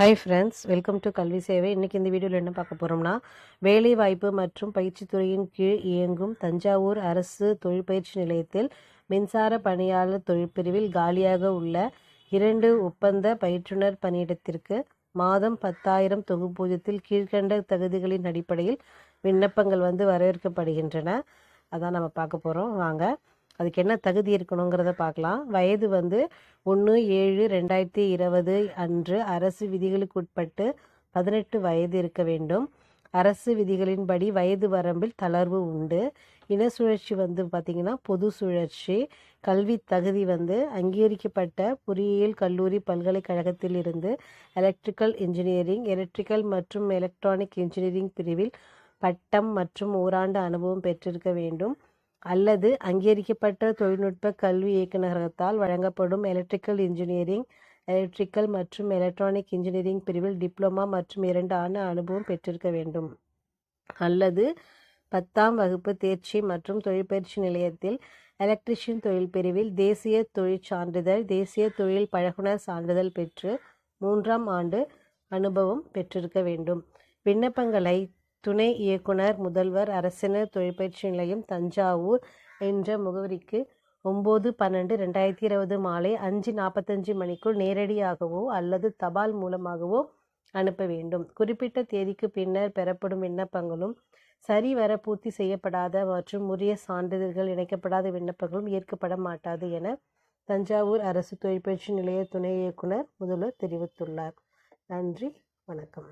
Hi friends welcome to கல்வி சேவை இன்றைக்கி இந்த வீடியோவில் என்ன பார்க்க போகிறோம்னா வேலைவாய்ப்பு மற்றும் பயிற்சித்துறையின் கீழ் இயங்கும் தஞ்சாவூர் அரசு தொழிற்பயிற்சி நிலையத்தில் மின்சார பணியாளர் தொழிற்பிரிவில் காலியாக உள்ள இரண்டு ஒப்பந்த பயிற்றுனர் பணியிடத்திற்கு மாதம் பத்தாயிரம் தொகுப்பூதியத்தில் கீழ்கண்ட தகுதிகளின் அடிப்படையில் விண்ணப்பங்கள் வந்து வரவேற்கப்படுகின்றன. அதான் நம்ம பார்க்க போகிறோம் வாங்க. அதுக்கு என்ன தகுதி இருக்கணுங்கிறத பார்க்கலாம். வயது வந்து ஒன்று ஏழு ரெண்டாயிரத்தி இருபது அன்று அரசு விதிகளுக்கு உட்பட்டு பதினெட்டு வயது இருக்க வேண்டும். அரசு விதிகளின்படி வயது வரம்பில் தளர்வு உண்டு. இன சுழற்சி வந்து பார்த்திங்கன்னா பொது சுழற்சி கல்வி தகுதி வந்து அங்கீகரிக்கப்பட்ட பொறியியல் கல்லூரி பல்கலைக்கழகத்தில் இருந்து எலக்ட்ரிக்கல் இன்ஜினியரிங் எலக்ட்ரிக்கல் மற்றும் எலக்ட்ரானிக் இன்ஜினியரிங் பிரிவில் பட்டம் மற்றும் ஓராண்டு அனுபவம் பெற்றிருக்க வேண்டும். அல்லது அங்கீகரிக்கப்பட்ட தொழில்நுட்ப கல்வி இயக்குநரகத்தால் வழங்கப்படும் எலக்ட்ரிக்கல் இன்ஜினியரிங் எலக்ட்ரிக்கல் மற்றும் எலக்ட்ரானிக் இன்ஜினியரிங் பிரிவில் டிப்ளமா மற்றும் இரண்டு ஆண்டு அனுபவம் பெற்றிருக்க வேண்டும். அல்லது பத்தாம் வகுப்பு தேர்ச்சி மற்றும் தொழிற்பயிற்சி நிலையத்தில் எலக்ட்ரிஷியன் தொழில் பிரிவில் தேசிய தொழிற் சான்றிதழ் தேசிய தொழில் பழகுனர் சான்றிதழ் பெற்று மூன்றாம் ஆண்டு அனுபவம் பெற்றிருக்க வேண்டும். விண்ணப்பங்களை துணை இயக்குனர் முதல்வர் அரசினர் தொழிற்பயிற்சி நிலையம் தஞ்சாவூர் என்ற முகவரிக்கு ஒம்பது பன்னெண்டு ரெண்டாயிரத்தி இருபது மாலை அஞ்சு நாற்பத்தஞ்சு மணிக்குள் நேரடியாகவோ அல்லது தபால் மூலமாகவோ அனுப்ப வேண்டும். குறிப்பிட்ட தேதிக்கு பின்னர் பெறப்படும் விண்ணப்பங்களும் சரிவர பூர்த்தி செய்யப்படாத மற்றும் உரிய சான்றிதழ்கள் இணைக்கப்படாத விண்ணப்பங்களும் ஏற்கப்பட மாட்டாது என தஞ்சாவூர் அரசு தொழிற்பயிற்சி நிலைய துணை இயக்குனர் முதல்வர் தெரிவித்துள்ளார். நன்றி வணக்கம்.